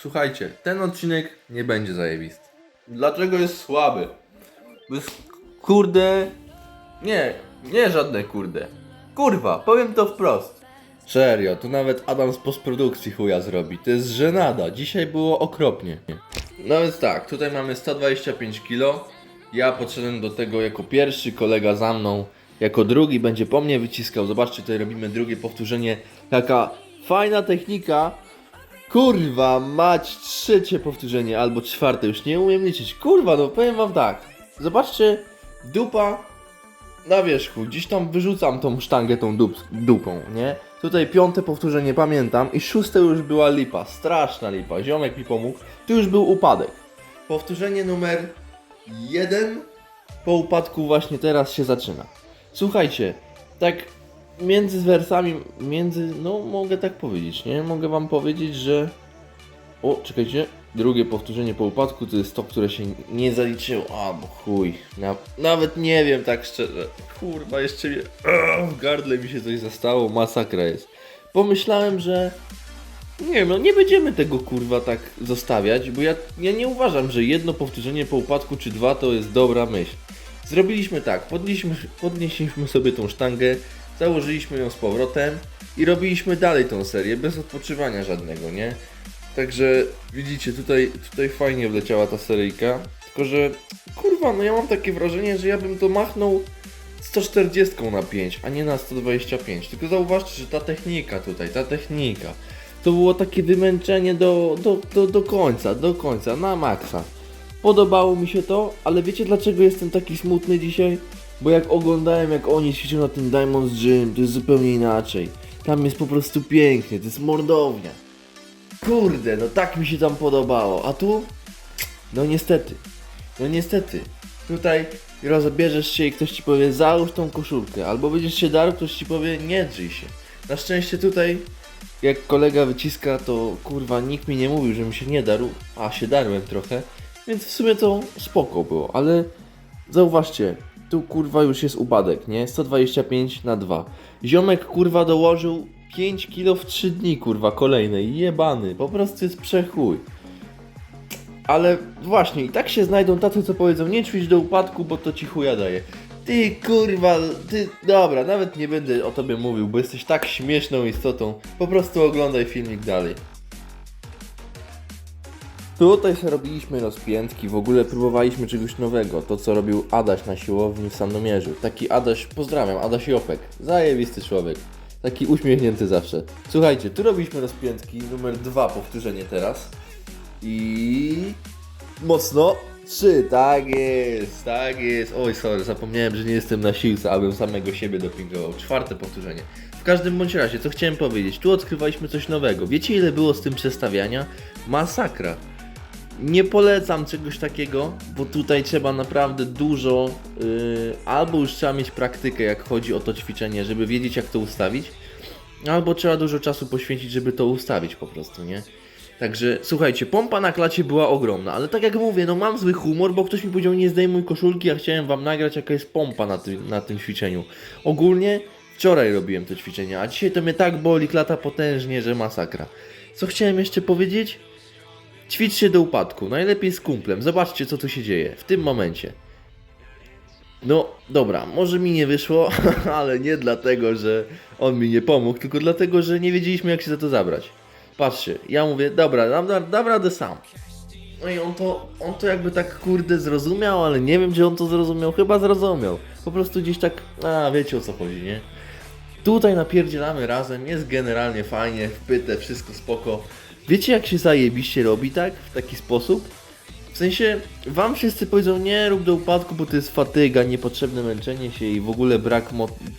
Słuchajcie, ten odcinek nie będzie zajebisty. Dlaczego jest słaby? Bo jest kurde... Nie, nie żadne kurde. Kurwa, powiem to wprost. Serio, tu nawet Adam z postprodukcji chuja zrobi. To jest żenada. Dzisiaj było okropnie. No więc tak, tutaj mamy 125 kg. Ja podszedłem do tego jako pierwszy, kolega za mną jako drugi będzie po mnie wyciskał. Zobaczcie, tutaj robimy drugie powtórzenie. Taka fajna technika. Kurwa, mać trzecie powtórzenie albo czwarte, już nie umiem liczyć. Kurwa, no powiem wam tak. Zobaczcie, dupa na wierzchu, gdzieś tam wyrzucam tą sztangę tą dup, dupą, nie? Tutaj piąte powtórzenie pamiętam i szóste już była lipa, straszna lipa, ziomek mi pomógł, tu już był upadek. Powtórzenie numer jeden po upadku właśnie teraz się zaczyna. Słuchajcie, tak między wersami, między, no mogę tak powiedzieć, nie? Mogę wam powiedzieć, że... O, czekajcie, drugie powtórzenie po upadku to jest to, które się nie zaliczyło. A, bo chuj, na, nawet nie wiem tak szczerze. Kurwa, jeszcze. Ugh, w gardle mi się coś zastało, masakra jest. Pomyślałem, że... Nie wiem, no nie będziemy tego kurwa tak zostawiać, bo ja, ja nie uważam, że jedno powtórzenie po upadku czy dwa to jest dobra myśl. Zrobiliśmy tak, podnieśliśmy sobie tą sztangę, założyliśmy ją z powrotem i robiliśmy dalej tą serię bez odpoczywania żadnego, nie? Także widzicie, tutaj, tutaj fajnie wleciała ta seryjka, tylko że kurwa, no ja mam takie wrażenie, że ja bym to machnął 140 na 5, a nie na 125. Tylko zauważcie, że ta technika tutaj, ta technika, to było takie wymęczenie do, do, do, do końca, do końca, na maksa. Podobało mi się to, ale wiecie dlaczego jestem taki smutny dzisiaj? Bo jak oglądałem jak oni ćwiczą na tym Diamonds Gym, to jest zupełnie inaczej. Tam jest po prostu pięknie, to jest mordownia. Kurde, no tak mi się tam podobało, a tu? No niestety, no niestety. Tutaj rozbierzesz się i ktoś ci powie załóż tą koszulkę, albo będziesz się darł, ktoś ci powie nie drzyj się. Na szczęście tutaj, jak kolega wyciska, to kurwa nikt mi nie mówił, że mi się nie darł, a się darłem trochę, więc w sumie to spoko było, ale zauważcie, tu kurwa już jest upadek, nie? 125 na 2. Ziomek kurwa dołożył 5 kilo w 3 dni kurwa kolejne, jebany, po prostu jest przechuj. Ale właśnie, i tak się znajdą tacy, co powiedzą, nie ćwicz do upadku, bo to ci chuja daje. Ty kurwa, ty, dobra, nawet nie będę o tobie mówił, bo jesteś tak śmieszną istotą. Po prostu oglądaj filmik dalej. Tutaj sobie robiliśmy rozpiętki, w ogóle próbowaliśmy czegoś nowego, to co robił Adaś na siłowni w Sandomierzu. Taki Adaś, pozdrawiam, Adaś Jopek, zajebisty człowiek. Taki uśmiechnięty zawsze. Słuchajcie, tu robiliśmy rozpiętki, numer dwa powtórzenie teraz. I mocno. Trzy, tak jest, tak jest. Oj, sorry, zapomniałem, że nie jestem na siłce, abym samego siebie dopingował. Czwarte powtórzenie. W każdym bądź razie, co chciałem powiedzieć, tu odkrywaliśmy coś nowego. Wiecie ile było z tym przestawiania? Masakra. Nie polecam czegoś takiego, bo tutaj trzeba naprawdę dużo, yy, albo już trzeba mieć praktykę, jak chodzi o to ćwiczenie, żeby wiedzieć, jak to ustawić, albo trzeba dużo czasu poświęcić, żeby to ustawić po prostu, nie? Także słuchajcie, pompa na klacie była ogromna, ale tak jak mówię, no mam zły humor, bo ktoś mi powiedział nie zdejmuj koszulki, a chciałem wam nagrać jaka jest pompa na, tym na tym ćwiczeniu. Ogólnie wczoraj robiłem to ćwiczenie, a dzisiaj to mnie tak boli klata potężnie, że masakra. Co chciałem jeszcze powiedzieć? Ćwiczcie do upadku, najlepiej z kumplem, zobaczcie co tu się dzieje w tym momencie. No dobra, może mi nie wyszło, ale nie dlatego, że on mi nie pomógł, tylko dlatego, że nie wiedzieliśmy jak się za to zabrać. Patrzcie, ja mówię, dobra, dam, dam, dam radę sam. No i on to, on to jakby tak kurde zrozumiał, ale nie wiem, czy on to zrozumiał. Chyba zrozumiał. Po prostu gdzieś tak, a wiecie o co chodzi, nie? Tutaj napierdzielamy razem, jest generalnie fajnie, wpyte, wszystko spoko. Wiecie jak się zajebiście robi, tak? W taki sposób? W sensie, wam wszyscy powiedzą, nie rób do upadku, bo to jest fatyga, niepotrzebne męczenie się i w ogóle brak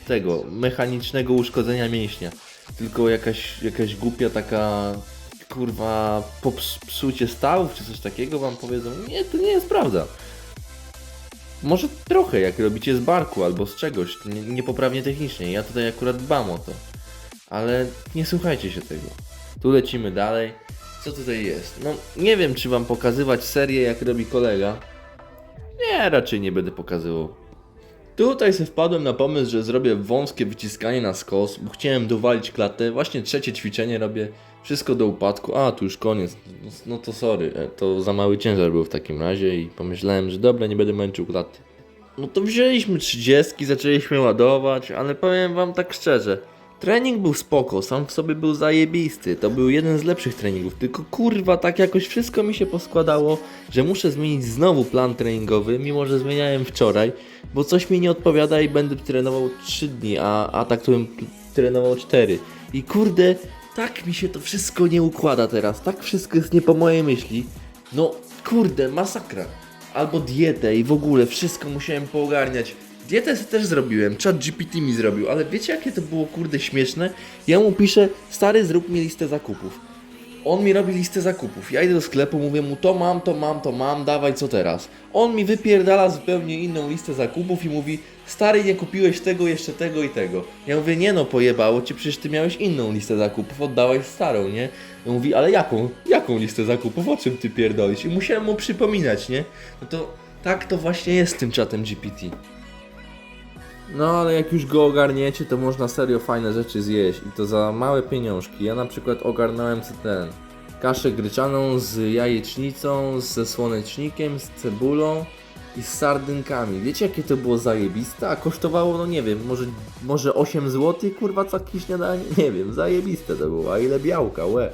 tego, mechanicznego uszkodzenia mięśnia. Tylko jakaś, jakaś głupia taka, kurwa, popsucie stawów czy coś takiego wam powiedzą. Nie, to nie jest prawda. Może trochę, jak robicie z barku albo z czegoś, niepoprawnie technicznie. Ja tutaj akurat dbam o to. Ale nie słuchajcie się tego. Tu lecimy dalej. Co tutaj jest? No, nie wiem, czy wam pokazywać serię, jak robi kolega. Nie, raczej nie będę pokazywał. Tutaj sobie wpadłem na pomysł, że zrobię wąskie wyciskanie na skos, bo chciałem dowalić klatę. Właśnie trzecie ćwiczenie robię. Wszystko do upadku. A, tu już koniec. No, no to sorry, e, to za mały ciężar był w takim razie i pomyślałem, że dobra, nie będę męczył klaty. No to wzięliśmy 30, zaczęliśmy ładować, ale powiem wam tak szczerze. Trening był spoko, sam w sobie był zajebisty. To był jeden z lepszych treningów. Tylko kurwa, tak jakoś wszystko mi się poskładało, że muszę zmienić znowu plan treningowy, mimo że zmieniałem wczoraj, bo coś mi nie odpowiada i będę trenował 3 dni, a, a tak to bym trenował 4. I kurde, tak mi się to wszystko nie układa teraz. Tak wszystko jest nie po mojej myśli. No kurde, masakra. Albo dietę i w ogóle wszystko musiałem poogarniać. Dietę sobie też zrobiłem, chat GPT mi zrobił, ale wiecie jakie to było kurde śmieszne? Ja mu piszę, stary zrób mi listę zakupów. On mi robi listę zakupów. Ja idę do sklepu, mówię mu to mam, to mam, to mam, dawaj co teraz. On mi wypierdala zupełnie inną listę zakupów i mówi stary nie kupiłeś tego, jeszcze tego i tego. Ja mówię nie no pojebało cię, przecież ty miałeś inną listę zakupów, oddałeś starą, nie? On mówi ale jaką? Jaką listę zakupów? O czym ty pierdolisz? I musiałem mu przypominać, nie? No to tak to właśnie jest z tym czatem GPT. No ale jak już go ogarniecie, to można serio fajne rzeczy zjeść i to za małe pieniążki. Ja na przykład ogarnąłem ten kaszę gryczaną z jajecznicą, ze słonecznikiem, z cebulą i z sardynkami. Wiecie jakie to było zajebiste? A kosztowało, no nie wiem, może, może 8 zł, kurwa, takie śniadanie? Nie wiem, zajebiste to było, a ile białka, łe.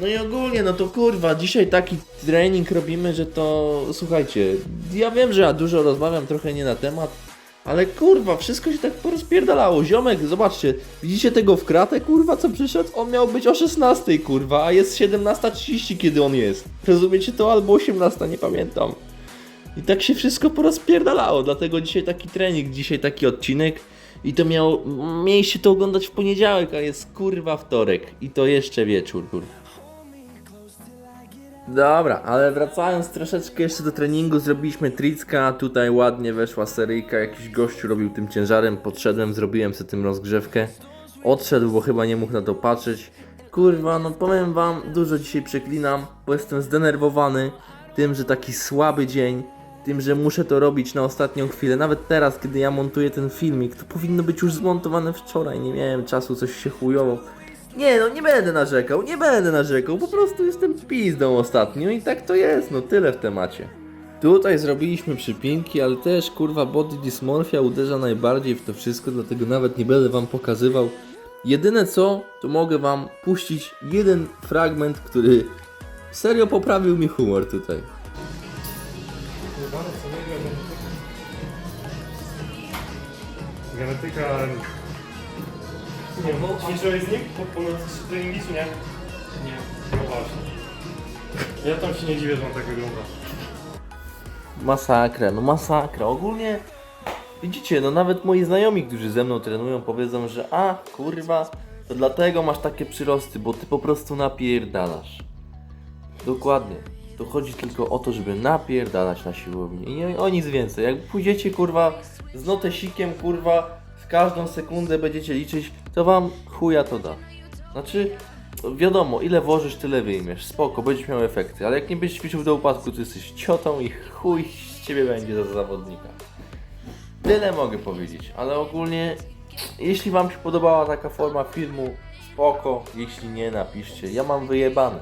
No i ogólnie, no to kurwa, dzisiaj taki trening robimy, że to słuchajcie, ja wiem, że ja dużo rozmawiam trochę nie na temat, ale kurwa, wszystko się tak porozpierdalało. Ziomek, zobaczcie, widzicie tego w kratę, kurwa, co przyszedł? On miał być o 16, kurwa, a jest 17.30, kiedy on jest. Rozumiecie to? Albo 18, nie pamiętam. I tak się wszystko porozpierdalało, dlatego dzisiaj taki trening, dzisiaj taki odcinek. I to miało, mieliście to oglądać w poniedziałek, a jest kurwa wtorek. I to jeszcze wieczór, kurwa. Dobra, ale wracając troszeczkę jeszcze do treningu, zrobiliśmy tricka, tutaj ładnie weszła seryjka, jakiś gościu robił tym ciężarem, podszedłem, zrobiłem sobie tym rozgrzewkę. Odszedł, bo chyba nie mógł na to patrzeć. Kurwa, no powiem wam, dużo dzisiaj przeklinam, bo jestem zdenerwowany tym, że taki słaby dzień, tym, że muszę to robić na ostatnią chwilę. Nawet teraz, kiedy ja montuję ten filmik, to powinno być już zmontowane wczoraj, nie miałem czasu, coś się chujowo. Nie no, nie będę narzekał, nie będę narzekał, po prostu jestem pizdą ostatnio i tak to jest, no tyle w temacie. Tutaj zrobiliśmy przypinki, ale też kurwa body dysmorphia uderza najbardziej w to wszystko, dlatego nawet nie będę wam pokazywał. Jedyne co, to mogę wam puścić jeden fragment, który serio poprawił mi humor tutaj. Genetyka... Nie, no, ćwiczyłeś z nim po, po trzy treningi, czy nie? Nie. No właśnie. Ja tam się nie dziwię, że on tak wygląda. Masakra, no masakra. Ogólnie widzicie, no nawet moi znajomi, którzy ze mną trenują, powiedzą, że a kurwa, to dlatego masz takie przyrosty, bo ty po prostu napierdalasz. Dokładnie. To chodzi tylko o to, żeby napierdalać na siłowni. I nie, o nic więcej. Jak pójdziecie kurwa z notesikiem, kurwa, w każdą sekundę będziecie liczyć, to wam chuja to da. Znaczy, wiadomo, ile włożysz, tyle wyjmiesz. Spoko, będziesz miał efekty. Ale jak nie będziesz ćwiczył do upadku, to jesteś ciotą i chuj z ciebie będzie za zawodnika. Tyle mogę powiedzieć, ale ogólnie, jeśli wam się podobała taka forma filmu, spoko. Jeśli nie, napiszcie. Ja mam wyjebane.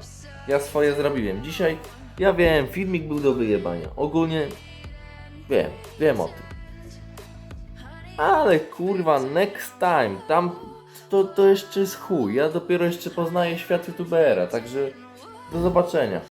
Ja swoje zrobiłem. Dzisiaj, ja wiem, filmik był do wyjebania. Ogólnie, wiem, wiem o tym. Ale kurwa, next time, tam to, to jeszcze jest chuj. Ja dopiero jeszcze poznaję świat youtubera, także do zobaczenia.